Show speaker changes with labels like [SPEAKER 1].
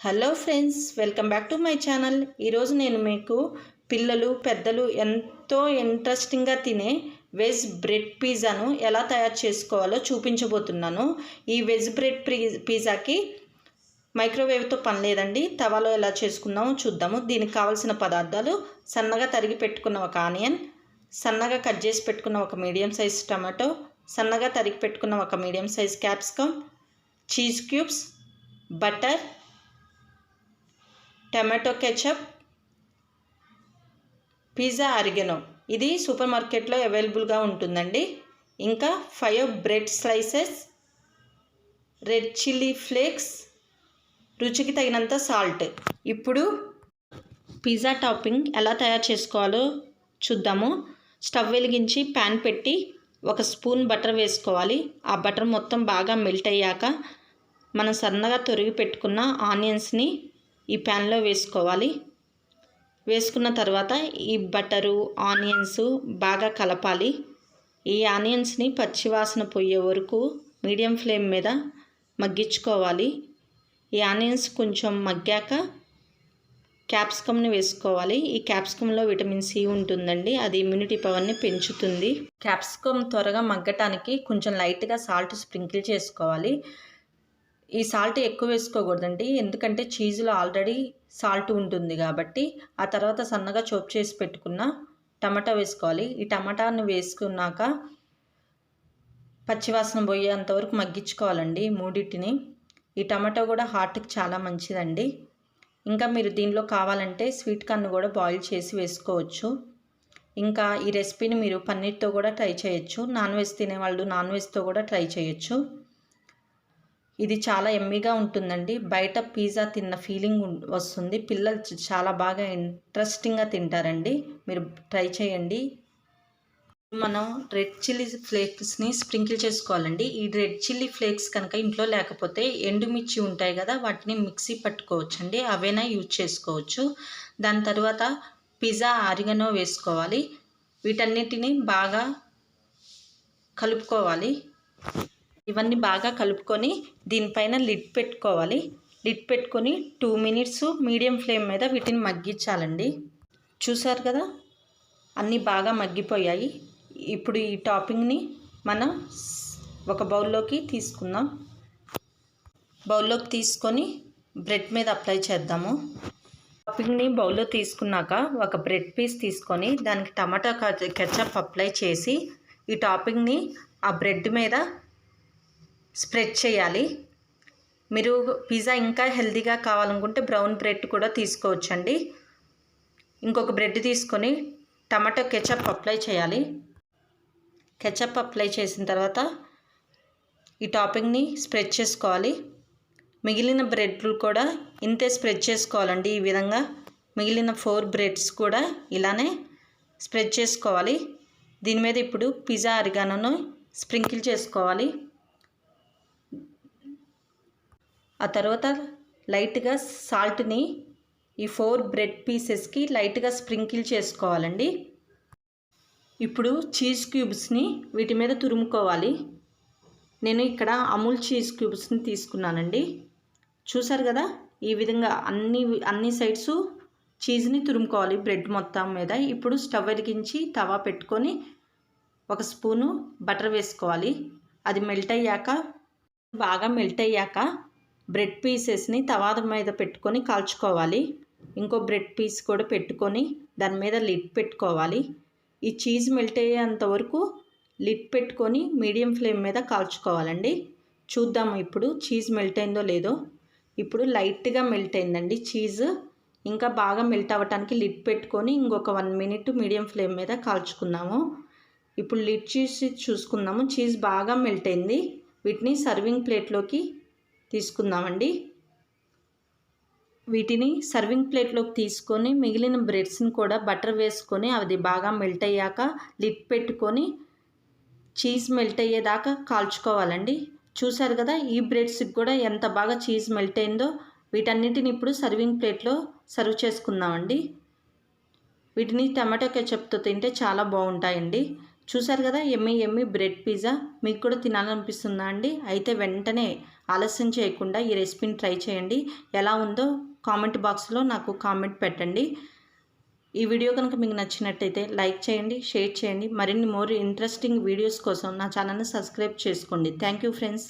[SPEAKER 1] Hello friends welcome back to my channel. ఈరోజు నేను మీకు పిల్లలు పెద్దలు ఎంతో ఇంట్రెస్టింగ్గా తినే వెజ్ బ్రెడ్ పిజ్జాను ఎలా తయారు చేసుకోవాలో చూపించబోతున్నాను. ఈ వెజ్ బ్రెడ్ పిజ్జాకి మైక్రోవేవ్తో పని లేదండి. తవాలో ఎలా చేసుకుందామో చూద్దాము. దీనికి కావాల్సిన పదార్థాలు సన్నగా తరిగి పెట్టుకున్న ఒక ఆనియన్ సన్నగా కట్ చేసి పెట్టుకున్న ఒక మీడియం సైజ్ టమాటో సన్నగా తరిగి పెట్టుకున్న ఒక medium size capsicum cheese cubes butter tomato ketchup pizza oregano ఇది సూపర్ మార్కెట్లో అవైలబుల్గా ఉంటుందండి. ఇంకా five bread slices red chilli flakes రుచికి తగినంత సాల్ట్. ఇప్పుడు పిజ్జా టాపింగ్ ఎలా తయారు చేసుకోవాలో చూద్దాము. స్టవ్ వెలిగించి ప్యాన్ పెట్టి ఒక స్పూన్ బటర్ వేసుకోవాలి. ఆ బటర్ మొత్తం బాగా మెల్ట్ అయ్యాక మనం సన్నగా తొరిగి పెట్టుకున్న ఆనియన్స్ని ఈ ప్యాన్లో వేసుకోవాలి. వేసుకున్న తర్వాత ఈ బటరు ఆనియన్స్ బాగా కలపాలి. ఈ ఆనియన్స్ని పచ్చివాసన పోయే వరకు మీడియం ఫ్లేమ్ మీద మగ్గించుకోవాలి. ఈ ఆనియన్స్ కొంచెం మగ్గాక క్యాప్సికమ్ని వేసుకోవాలి. ఈ క్యాప్సికంలో విటమిన్ సి ఉంటుందండి. అది ఇమ్యూనిటీ పవర్ని పెంచుతుంది. క్యాప్సికమ్ త్వరగా మగ్గటానికి కొంచెం లైట్గా సాల్ట్ స్ప్రింకిల్ చేసుకోవాలి. ఈ సాల్ట్ ఎక్కువ వేసుకోకూడదండి. ఎందుకంటే చీజ్లో ఆల్రెడీ సాల్ట్ ఉంటుంది కాబట్టి ఆ తర్వాత సన్నగా చోప్ చేసి పెట్టుకున్న టమాటా వేసుకోవాలి. ఈ టమాటాను వేసుకున్నాక పచ్చివాసన పోయేంతవరకు మగ్గించుకోవాలండి మూడింటిని. ఈ టమాటో కూడా హార్ట్కి చాలా మంచిదండి. ఇంకా మీరు దీనిలో కావాలంటే స్వీట్ కార్న్ కూడా బాయిల్ చేసి వేసుకోవచ్చు. ఇంకా ఈ రెసిపీని మీరు పన్నీర్తో కూడా ట్రై చేయొచ్చు. నాన్ వెజ్ తినేవాళ్ళు నాన్ వెజ్తో కూడా ట్రై చేయొచ్చు. ఇది చాలా ఎమ్మీగా ఉంటుందండి. బయట పిజ్జా తిన్న ఫీలింగ్ వస్తుంది. పిల్లలు చాలా బాగా ఇంట్రెస్టింగ్గా తింటారండి. మీరు ట్రై చేయండి. మనం రెడ్ చిల్లీ ఫ్లేక్స్ని స్ప్రింకిల్ చేసుకోవాలండి. ఈ రెడ్ చిల్లీ ఫ్లేక్స్ కనుక ఇంట్లో లేకపోతే ఎండుమిర్చి ఉంటాయి కదా వాటిని మిక్సీ పట్టుకోవచ్చండి. అవైనా యూజ్ చేసుకోవచ్చు. దాని తర్వాత పిజ్జా ఆరిగనో వేసుకోవాలి. వీటన్నిటిని బాగా కలుపుకోవాలి. ఇవన్నీ బాగా కలుపుకొని దీనిపైన లిడ్ పెట్టుకోవాలి. లిడ్ పెట్టుకొని టూ మినిట్స్ మీడియం ఫ్లేమ్ మీద వీటిని మగ్గించాలండి. చూసారు కదా? అన్నీ బాగా మగ్గిపోయాయి. ఇప్పుడు ఈ టాపింగ్ని మనం ఒక బౌల్లోకి తీసుకుందాం. బౌల్లోకి తీసుకొని బ్రెడ్ మీద అప్లై చేద్దాము. టాపింగ్ని బౌల్లో తీసుకున్నాక ఒక బ్రెడ్ పీస్ తీసుకొని దానికి టమాటా కెచప్ అప్లై చేసి ఈ టాపింగ్ని ఆ బ్రెడ్ మీద స్ప్రెడ్ చేయాలి. మీరు పిజ్జా ఇంకా హెల్తీగా కావాలనుకుంటే బ్రౌన్ బ్రెడ్ కూడా తీసుకోవచ్చండి. ఇంకొక బ్రెడ్ తీసుకొని టమాటో కెచప్ అప్లై చేయాలి. కెచప్ అప్లై చేసిన తర్వాత ఈ టాపింగ్ని స్ప్రెడ్ చేసుకోవాలి. మిగిలిన బ్రెడ్లు కూడా ఇంతే స్ప్రెడ్ చేసుకోవాలండి. ఈ విధంగా మిగిలిన ఫోర్ బ్రెడ్స్ కూడా ఇలానే స్ప్రెడ్ చేసుకోవాలి. దీని మీద ఇప్పుడు పిజ్జా అరిగానను స్ప్రింకిల్ చేసుకోవాలి. ఆ తర్వాత లైట్గా సాల్ట్ని ఈ ఫోర్ బ్రెడ్ పీసెస్కి లైట్గా స్ప్రింకిల్ చేసుకోవాలండి. ఇప్పుడు చీజ్ క్యూబ్స్ని వీటి మీద తురుముకోవాలి. నేను ఇక్కడ అమూల్ చీజ్ క్యూబ్స్ని తీసుకున్నానండి. చూసారు కదా ఈ విధంగా అన్ని అన్ని సైడ్స్ చీజ్ని తురుముకోవాలి బ్రెడ్ మొత్తం మీద. ఇప్పుడు స్టవ్ వెలిగించి తవా పెట్టుకొని ఒక స్పూను బటర్ వేసుకోవాలి. అది మెల్ట్ అయ్యాక బాగా మెల్ట్ అయ్యాక బ్రెడ్ పీసెస్ని తవాద మీద పెట్టుకొని కాల్చుకోవాలి. ఇంకో బ్రెడ్ పీస్ కూడా పెట్టుకొని దాని మీద లిడ్ పెట్టుకోవాలి. ఈ చీజ్ మెల్ట్ అయ్యేంత వరకు లిడ్ పెట్టుకొని మీడియం ఫ్లేమ్ మీద కాల్చుకోవాలండి. చూద్దాము ఇప్పుడు చీజ్ మెల్ట్ అయిందో లేదో. ఇప్పుడు లైట్గా మెల్ట్ అయిందండి చీజ్. ఇంకా బాగా మెల్ట్ అవ్వటానికి లిడ్ పెట్టుకొని ఇంకొక వన్ మినిట్ మీడియం ఫ్లేమ్ మీద కాల్చుకుందాము. ఇప్పుడు లిడ్ చూసి చూసుకుందాము. చీజ్ బాగా మెల్ట్ అయింది. వీటిని సర్వింగ్ ప్లేట్లోకి తీసుకుందామండి. వీటిని సర్వింగ్ ప్లేట్లోకి తీసుకొని మిగిలిన బ్రెడ్స్ని కూడా బటర్ వేసుకొని అది బాగా మెల్ట్ అయ్యాక లిడ్ పెట్టుకొని చీజ్ మెల్ట్ అయ్యేదాకా కాల్చుకోవాలండి. చూసారు కదా ఈ బ్రెడ్స్కి కూడా ఎంత బాగా చీజ్ మెల్ట్ అయిందో వీటన్నిటిని ఇప్పుడు సర్వింగ్ ప్లేట్లో సర్వ్ చేసుకుందామండి. వీటిని టమాటో కెచప్తో తింటే చాలా బాగుంటాయండి. చూసారు కదా ఎమ్మి ఎమ్మి బ్రెడ్ పిజ్జా? మీకు కూడా తినాలనిపిస్తుందా అండి? అయితే వెంటనే ఆలస్యం చేయకుండా ఈ రెసిపీని ట్రై చేయండి. ఎలా ఉందో కామెంట్ బాక్స్లో నాకు కామెంట్ పెట్టండి. ఈ వీడియో కనుక మీకు నచ్చినట్టయితే లైక్ చేయండి షేర్ చేయండి. మరిన్ని మోర్ ఇంట్రెస్టింగ్ వీడియోస్ కోసం నా ఛానల్ని సబ్స్క్రైబ్ చేసుకోండి. Thank you friends.